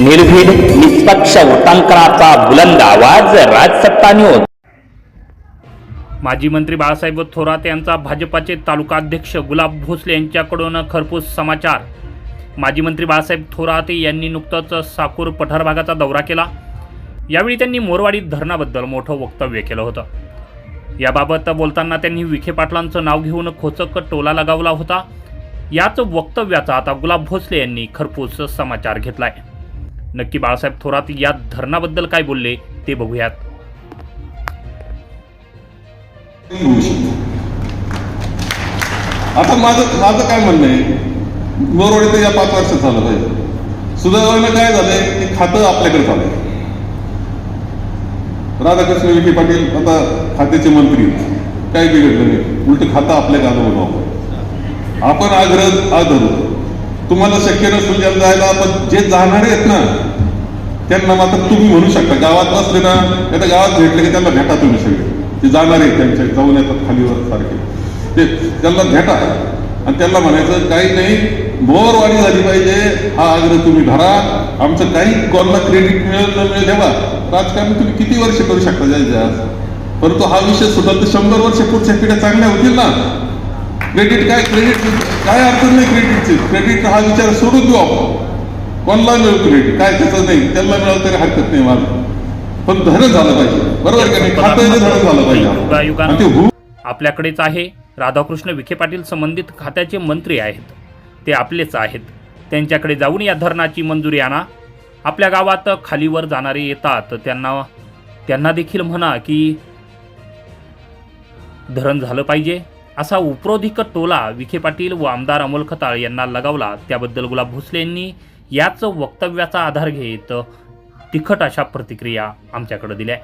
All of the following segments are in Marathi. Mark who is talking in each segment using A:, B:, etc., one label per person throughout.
A: निर्भीड निष्पक्ष वृत्तांकनाचा बुलंद आवाज राजसत्ता न्यूज
B: माजी मंत्री बाळासाहेब थोरात यांचा भाजपाचे तालुकाध्यक्ष गुलाब भोसले यांच्याकडून खरपूस समाचार. माजी मंत्री बाळासाहेब थोरात यांनी नुकतंच साकूर पठार भागाचा दौरा केला. यावेळी त्यांनी मोरवाडी धरणाबद्दल मोठं वक्तव्य केलं होतं. याबाबत बोलताना त्यांनी विखे पाटलांचं नाव घेऊन खोचक टोला लगावला होता. याच वक्तव्याचा आता गुलाब भोसले यांनी खरपूस समाचार घेतलाय. नक्की बाळासाहेब थोरात या धरणाबद्दल काय बोलले ते बघूयात.
C: आता माझं माझं काय म्हणणं आहे? मोरवाडी तर या पाच वर्षात झालं पाहिजे. सुदैवानं काय झालंय? की खातं आपल्याकडे झालंय. राधाकृष्ण विखे पाटील आता खात्याचे मंत्री काही बिघडलं नाही. उलट खातं आपल्या गाणं बनवावं आपण आग्रह आग्रह तुम्हाला शक्य नसून ज्यांना जायला पण जे जाणारे आहेत ना त्यांना मात्र तुम्ही म्हणू शकता. गावात बसले ना आता गावात भेटले की त्यांना भेटा तुम्ही सगळे. ते जाणारे आहेत त्यांच्या जाऊन येतात खालीवर सारखे. ते त्यांना भेटा. आणि त्यांना म्हणायचं काही नाही मोरवाडी झाली पाहिजे. हा आग्रह तुम्ही धरा. आमचं काही कोणाला क्रेडिट मिळेल न मिळेल तेव्हा राजकारण तुम्ही किती वर्ष करू शकता? जायचे परंतु हा विषय सुटल तर शंभर वर्ष पुढच्या पिढ्या चांगल्या होतील ना. क्रेडिट काय क्रेडिट काय अडचण नाही क्रेडिटची. क्रेडिट हा विचार सोडून देऊ आपण. कोणाला मिळू क्रेडिट? काय त्याचं नाही. त्यांना मिळालं तरी हरकत नाही माझं पण धरण झालं पाहिजे. बरोबर का नाही? खातं धरण झालं पाहिजे
B: आपल्याकडेच आहे. राधाकृष्ण विखे पाटील संबंधित खात्याचे मंत्री आहेत. ते आपलेच आहेत. त्यांच्याकडे जाऊन या धरणाची मंजुरी आणा. आपल्या गावात खालीवर जाणारे येतात. त्यांना त्यांना देखील म्हणा की धरण झालं पाहिजे. असा उपरोधिक टोला विखे पाटील व आमदार अमोल खताळ यांना लगावला. त्याबद्दल गुलाब भोसले यांनी याच वक्तव्याचा आधार घेत तिखट अशा प्रतिक्रिया आमच्याकडे दिल्या.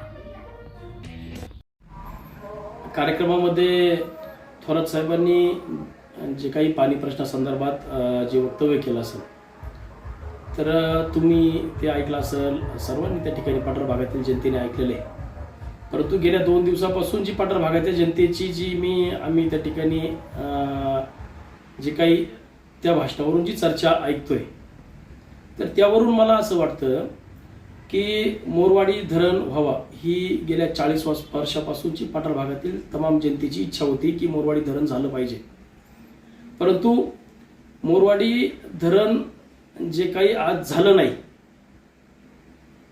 D: कार्यक्रमामध्ये थोरात साहेबांनी जे काही पाणी प्रश्नासंदर्भात जे वक्तव्य केलं असेल तर तुम्ही ते ऐकलं असेल. सर्वांनी त्या ठिकाणी पाटर भागातील जनतेने ऐकलेले. आहे. परंतु गेल्या दोन दिवसापासून जी पाटर भागातील जनतेची जी मी आम्ही त्या ठिकाणी जे काही त्या भाषणावरून जी चर्चा ऐकतोय तर त्यावरून मला असं वाटतं की मोरवाडी धरण व्हावा ही गेल्या चाळीस वर्षापासूनची पाटार भागातील तमाम जनतेची इच्छा होती की मोरवाडी धरण झालं पाहिजे. परंतु मोरवाडी धरण जे काही आज झालं नाही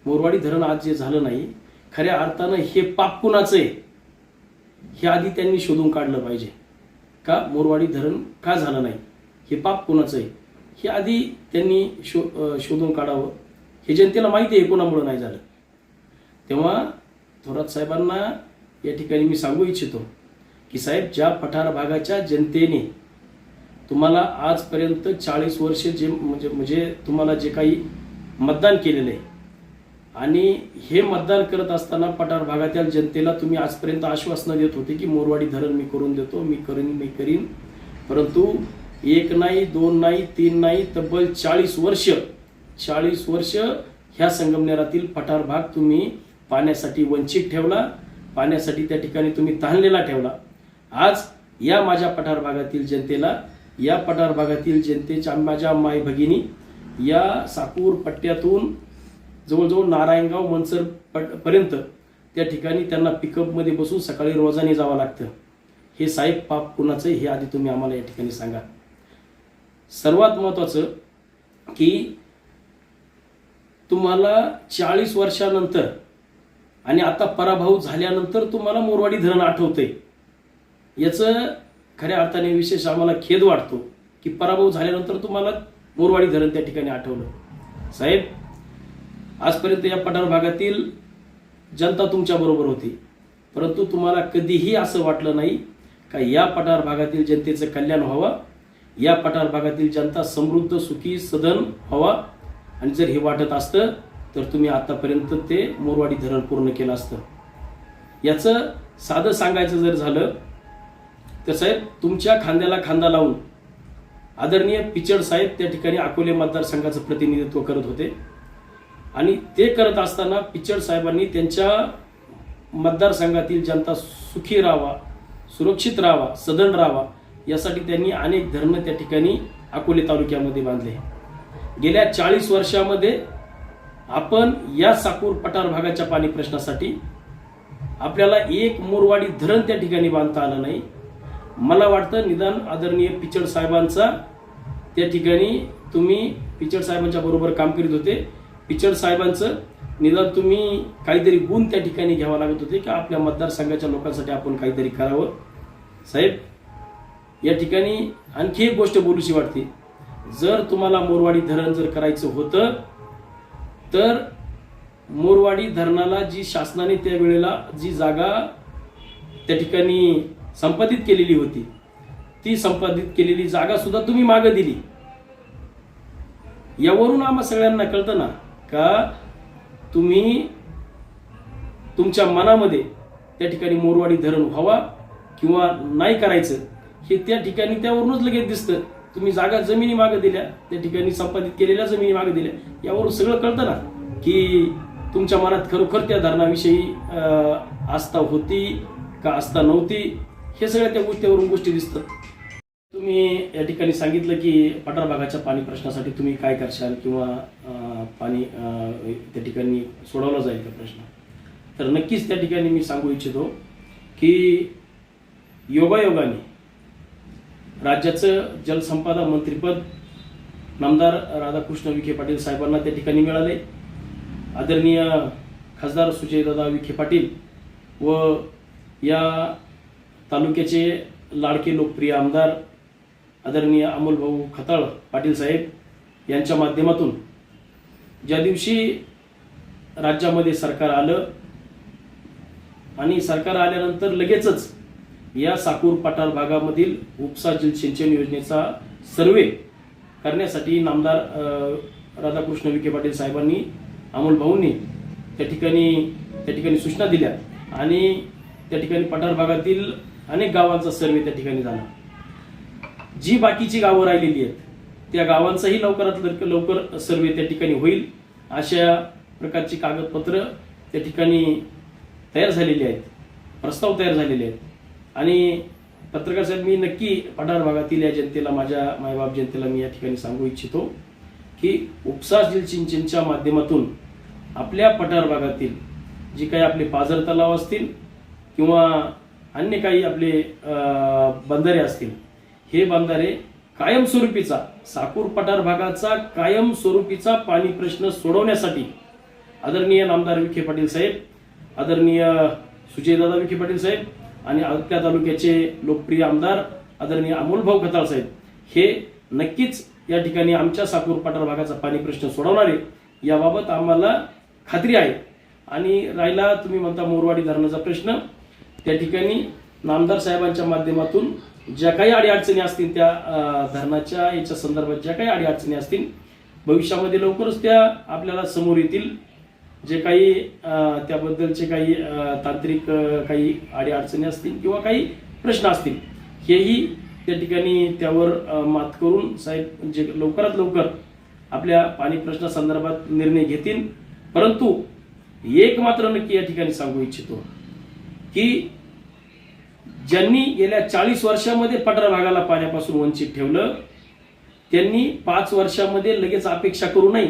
D: मोरवाडी धरण आज जे झालं नाही खऱ्या अर्थानं हे पाप कुणाचं आहे? हे आधी त्यांनी शोधून काढलं पाहिजे. का? मोरवाडी धरण का झालं नाही? हे पाप कुणाचं आहे? हे आधी त्यांनी शो शोधून काढावं. हे जनतेला माहिती आहे कोणामुळं नाही झालं. तेव्हा थोरात साहेबांना या ठिकाणी मी सांगू इच्छितो की साहेब ज्या पठार भागाच्या जनतेने तुम्हाला आजपर्यंत चाळीस वर्ष जे म्हणजे म्हणजे तुम्हाला जे काही मतदान केलेलं आहे आणि हे मतदान करत असताना पठार भागातील जनतेला तुम्ही आजपर्यंत आश्वासनं देत होते की मोरवाडी धरण मी करून देतो मी करीन मी करीन. परंतु एक नाही दोन नाही तीन नाही तब्बल चाळीस वर्ष चाळीस वर्ष ह्या संगमनेरातील पठार भाग तुम्ही पाण्यासाठी वंचित ठेवला पाण्यासाठी त्या ठिकाणी तुम्ही ताणलेला ठेवला. आज या माझ्या पठार भागातील जनतेला या पठार भागातील जनतेच्या माझ्या माय भगिनी या साकूर पट्ट्यातून जवळजवळ नारायणगाव मनसर पट- पर्यंत त्या ठिकाणी त्यांना पिकअपमध्ये बसून सकाळी रोजाने जावं लागतं. हे साहेब पाप कुणाचं आहे हे आधी तुम्ही आम्हाला या ठिकाणी सांगा. सर्वात महत्वाचं की तुम्हाला चाळीस वर्षानंतर आणि आता पराभव झाल्यानंतर तुम्हाला मोरवाडी धरण आठवतंय. याचं खऱ्या अर्थाने विशेष आम्हाला खेद वाटतो की पराभव झाल्यानंतर तुम्हाला मोरवाडी धरण त्या ठिकाणी आठवलं. साहेब आजपर्यंत या पठार भागातील जनता तुमच्या बरोबर होती. परंतु तुम्हाला कधीही असं वाटलं नाही का या पठार भागातील जनतेचं कल्याण व्हावं? या पठार भागातील जनता समृद्ध सुखी सदन व्हावा? आणि जर हे वाटत असतं तर तुम्ही आतापर्यंत ते मोरवाडी धरण पूर्ण केलं असतं. याचं साधं सांगायचं जर झालं तर साहेब तुमच्या खांद्याला खांदा लावून आदरणीय पिचड साहेब त्या ठिकाणी अकोले मतदारसंघाचं प्रतिनिधित्व करत होते. आणि ते करत असताना पिचड साहेबांनी त्यांच्या मतदारसंघातील जनता सुखी राहावा सुरक्षित राहावा सदन राहावा यासाठी त्यांनी अनेक धरणं त्या ठिकाणी अकोले तालुक्यामध्ये बांधले. गेल्या चाळीस वर्षामध्ये आपण या साकूर पठार भागाच्या पाणी प्रश्नासाठी आपल्याला एक मोरवाडी धरण त्या ठिकाणी बांधता आलं नाही. मला वाटतं निदान आदरणीय पिचड साहेबांचा त्या ठिकाणी तुम्ही पिचड साहेबांच्या बरोबर काम करीत होते. पिचड साहेबांचं निदान तुम्ही काहीतरी गुण त्या ठिकाणी घ्यावा लागत होते की आपल्या मतदारसंघाच्या लोकांसाठी आपण काहीतरी करावं. साहेब या ठिकाणी आणखी एक गोष्ट बोलूशी वाटते. जर तुम्हाला मोरवाडी धरण जर करायचं होतं तर मोरवाडी धरणाला जी शासनाने त्यावेळेला जी जागा त्या ठिकाणी संपादित केलेली होती ती संपादित केलेली जागा सुद्धा तुम्ही मागे दिली. यावरून आम्हा सगळ्यांना कळतं ना का तुम्ही तुमच्या मनामध्ये त्या ठिकाणी मोरवाडी धरण व्हावा किंवा नाही करायचं हे त्या ठिकाणी त्यावरूनच लगेच दिसतं. तुम्ही जागा जमिनी मागे दिल्या त्या ठिकाणी संपादित केलेल्या जमिनी मागे दिल्या. यावरून सगळं कळतं ना की तुमच्या मनात खरोखर त्या धरणाविषयी अं, आस्था होती का आस्था नव्हती? हे सगळ्या त्या गोष्टीवरून गोष्टी दिसतात. तुम्ही या ठिकाणी सांगितलं की पठार भागाच्या पाणी प्रश्नासाठी तुम्ही काय करशाल किंवा पाणी त्या ठिकाणी सोडवला जाईल का प्रश्न? तर नक्कीच त्या ठिकाणी मी सांगू इच्छितो की योगायोगाने राज्याचं जलसंपदा मंत्रीपद नामदार राधाकृष्ण विखे पाटील साहेबांना त्या ठिकाणी मिळाले. आदरणीय खासदार सुजयदादा विखे पाटील व या तालुक्याचे लाडके लोकप्रिय आमदार आदरणीय अमोल भाऊ खताळ पाटील साहेब यांच्या माध्यमातून ज्या दिवशी राज्यामध्ये सरकार आलं आणि सरकार आल्यानंतर लगेचच या साकूर पठार भागामधील उपसा जल सिंचन योजनेचा सर्वे करण्यासाठी नामदार राधाकृष्ण विखे पाटील साहेबांनी अमोल भाऊंनी त्या ठिकाणी त्या ठिकाणी सूचना दिल्या आणि त्या ठिकाणी पठार भागातील अनेक गावांचा सर्वे त्या ठिकाणी झाला. जी बाकीची गावं राहिलेली आहेत त्या गावांचाही लवकरात लवकर लवकर सर्वे त्या ठिकाणी होईल. अशा प्रकारची कागदपत्र त्या ठिकाणी तयार झालेली आहेत प्रस्ताव तयार झालेले आहेत. आणि पत्रकार साहेब मी नक्की पठार भागातील या जनतेला माझ्या मायबाप जनतेला मी या ठिकाणी सांगू इच्छितो की उपसा जलसिंचनच्या माध्यमातून आपल्या पठार भागातील जी काही आपले पाझर तलाव असतील किंवा अन्य काही आपले बंदरे बंधारे असतील हे बंधारे कायमस्वरूपीचा साकूर पठार भागाचा कायमस्वरूपीचा पाणी प्रश्न सोडवण्यासाठी आदरणीय नामदार विखे पाटील साहेब आदरणीय सुजयदादा विखे पाटील साहेब आणि आपल्या तालुक्याचे लोकप्रिय आमदार आदरणीय अमोलभाऊ खताळ साहेब हे नक्कीच या ठिकाणी आमच्या साकूर पठार भागाचा पाणी प्रश्न सोडवणार याबाबत आम्हाला खात्री आहे. आणि राहिला तुम्ही म्हणता मोरवाडी धरणाचा प्रश्न त्या ठिकाणी नामदार साहेबांच्या माध्यमातून ज्या काही अडीअडचणी असतील त्या धरणाच्या याच्या संदर्भात ज्या काही अडीअडचणी असतील भविष्यामध्ये लवकरच त्या आपल्याला समोर येतील. जे काही अं, त्याबद्दलचे काही तांत्रिक काही अडीअडचणी असतील किंवा काही प्रश्न असतील हेही त्या ठिकाणी त्यावर मात करून साहेब जे लवकरात लवकर आपल्या पाणी प्रश्नासंदर्भात निर्णय घेतील. परंतु एक मात्र नक्की या ठिकाणी सांगू इच्छितो की ज्यांनी गेल्या चाळीस वर्षामध्ये पठार भागाला पाण्यापासून वंचित ठेवलं त्यांनी पाच वर्षामध्ये लगेच अपेक्षा करू नये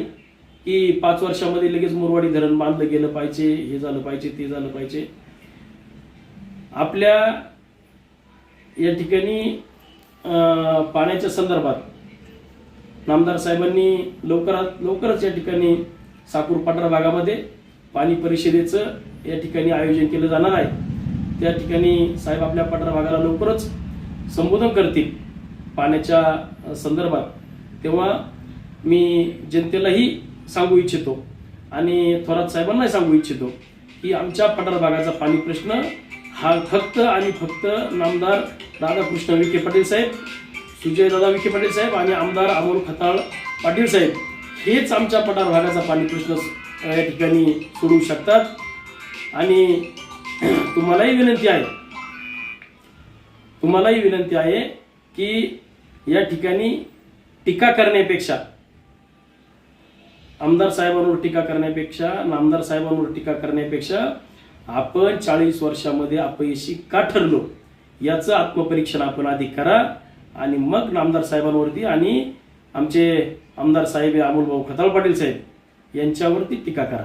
D: की पाच वर्षामध्ये लगेच मुरवाडी धरण बांधलं गेलं पाहिजे हे झालं पाहिजे ते झालं पाहिजे. आपल्या या ठिकाणी अं, पाण्याच्या संदर्भात नामदार साहेबांनी लवकरात लवकरच या ठिकाणी साकूर पठार भागामध्ये पाणी परिषदेचं या ठिकाणी आयोजन केलं जाणार आहे. त्या ठिकाणी साहेब आपल्या पठार भागाला लवकरच संबोधन करतील पाण्याच्या संदर्भात. तेव्हा मी जनतेलाही सांगू इच्छितो आणि थोरात साहेबांनाही सांगू इच्छितो की आमच्या पठार भागाचा पाणी प्रश्न हा फक्त आणि फक्त नामदार राधाकृष्ण विखे पाटील साहेब सुजयदादा विखे पाटील साहेब आणि आमदार अमोल खताळ पाटील साहेब हेच आमच्या पठार भागाचा पाणी प्रश्न या ठिकाणी सोडवू शकतात. आणि तुम्हालाही विनंती आहे. तुम्हालाही विनंती आहे की या ठिकाणी टीका करण्यापेक्षा आमदार साहेबांवर टीका करण्यापेक्षा नामदार साहेबांवर टीका करण्यापेक्षा आपण चाळीस वर्षामध्ये अपयशी का ठरलो? याचं आत्मपरीक्षण आपण आधी करा आणि मग नामदार साहेबांवरती आणि आमचे आमदार साहेब हे अमोल भाऊ खताळ पाटील साहेब यांच्यावरती टीका करा.